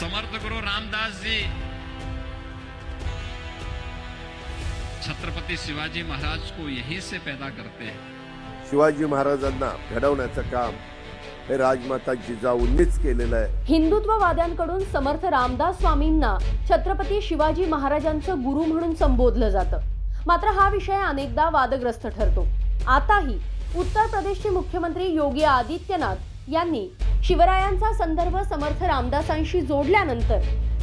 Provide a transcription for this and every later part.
समर्थ गुरु रामदास जी छत्रपति शिवाजी महाराज को यहीं से पैदा करते हैं। शिवाजी महाराजांना घडवण्याचं काम हे राजमाता जिजाऊंनीच केलेलं आहे. हिंदुत्ववाद्यांकडून समर्थ रामदास स्वामींना छत्रपती शिवाजी महाराजांचं गुरु म्हणून संबोधलं जातं. मात्र हा विषय अनेकदा वादग्रस्त ठरतो. आताही उत्तर प्रदेशचे मुख्यमंत्री योगी आदित्यनाथ यांनी शिवरायांचा संदर्भ समर्थ रामदासांशी जोडल्यानंतर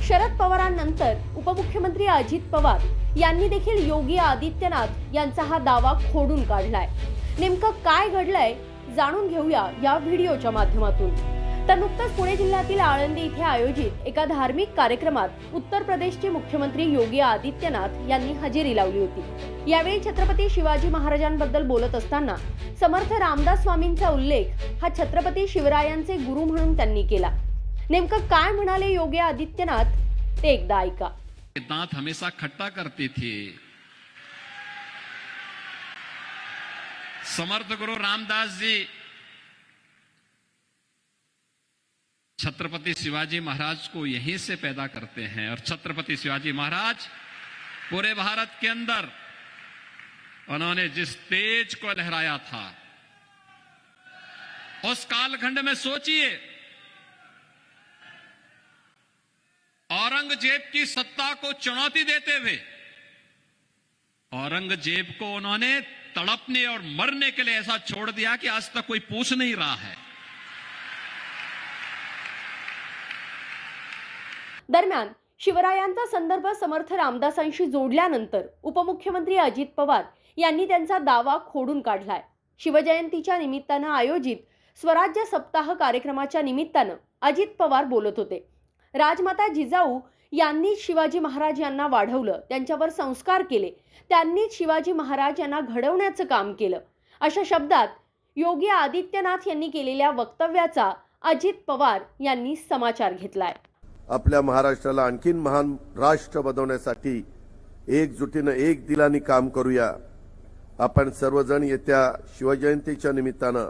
शरद पवारांनंतर उपमुख्यमंत्री अजित पवार यांनी देखील योगी आदित्यनाथ यांचा हा दावा खोडून काढलाय. नेमकं काय घडलंय जाणून घेऊया या व्हिडिओच्या माध्यमातून. तर नुकतंच पुणे जिल्ह्यातील आळंदी इथे आयोजित एका धार्मिक कार्यक्रमात उत्तर प्रदेशचे मुख्यमंत्री योगी आदित्यनाथ यांनी हजेरी लावली होती. यावेळी छत्रपती शिवाजी महाराजांबद्दल बोलत असताना समर्थ रामदास स्वामींचा उल्लेख हा छत्रपती शिवरायांचे गुरु म्हणून त्यांनी केला. नेमकं काय म्हणाले योगी आदित्यनाथ? ते एकदा ऐका. दांत हमेशा खट्टा करते थे. समर्थ गुरु रामदास जी छत्रपति शिवाजी महाराज को यहीं से पैदा करते हैं और छत्रपति शिवाजी महाराज पूरे भारत के अंदर उन्होंने जिस तेज को लहराया था, उस कालखंड में सोचिए, औरंगज़ेब की सत्ता को चुनौती देते हुए, औरंगज़ेब को उन्होंने तड़पने और मरने के लिए ऐसा छोड़ दिया कि आज तक कोई पूछ नहीं रहा है। दरम्यान शिवरायांचा संदर्भ समर्थ रामदासांशी जोडल्यानंतर उपमुख्यमंत्री अजित पवार यांनी त्यांचा दावा खोडून काढलाय. शिवजयंतीच्या निमित्तानं आयोजित स्वराज्य सप्ताह कार्यक्रमाच्या निमित्तानं अजित पवार बोलत होते. राजमाता जिजाऊ यांनीच शिवाजी महाराज यांना वाढवलं त्यांच्यावर संस्कार केले त्यांनीच शिवाजी महाराज यांना घडवण्याचं काम केलं. अशा शब्दात योगी आदित्यनाथ यांनी केलेल्या वक्तव्याचा अजित पवार यांनी समाचार घेतलाय. आपल्या महाराष्ट्राला आणखीन महान राष्ट्र बनवण्यासाठी एकजुटीनं एक दिलानी काम करूया. आपण सर्वजण येत्या शिवजयंतीच्या निमित्तानं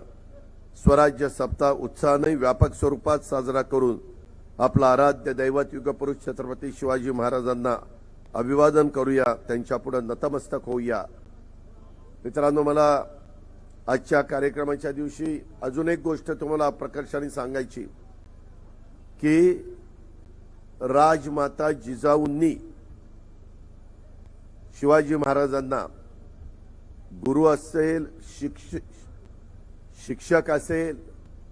स्वराज्य सप्ताह उत्साहाने व्यापक स्वरूपात साजरा करून आपला आराध्य दैवत युगपुरुष छत्रपती शिवाजी महाराजांना अभिवादन करूया. त्यांच्यापुढे नतमस्तक होऊया. मित्रांनो मला आजच्या कार्यक्रमाच्या दिवशी अजून एक गोष्ट तुम्हाला प्रकर्षाने सांगायची की राजमाता जिजाऊंनी शिवाजी महाराजांना गुरु असेल शिक्ष शिक्षक असेल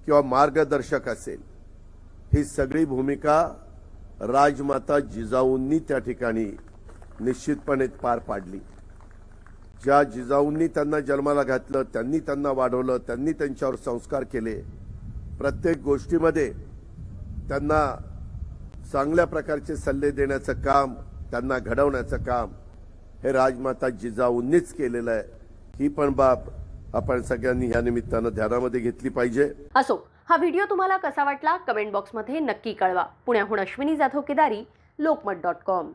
किंवा मार्गदर्शक असेल ही सगळी भूमिका राजमाता जिजाऊंनी त्या ठिकाणी निश्चितपणे पार पाडली. ज्या जिजाऊंनी त्यांना जन्माला घातलं त्यांनी त्यांना वाढवलं त्यांनी त्यांच्यावर संस्कार केले प्रत्येक गोष्टीमध्ये त्यांना चांगल्या प्रकारचे सल्ले देण्याचं काम त्यांना घडवण्याचं काम हे राजमाता जिजाऊंनीच केलेलं आहे. ही पण बाब आपण सगळ्यांनी या निमित्तानं ध्यानामध्ये घेतली पाहिजे. असो हा व्हिडिओ तुम्हाला कसा वाटला? कमेंट बॉक्समध्ये नक्की कळवा. पुण्याहून अश्विनी जाधव केदारी लोकमत डॉट कॉम.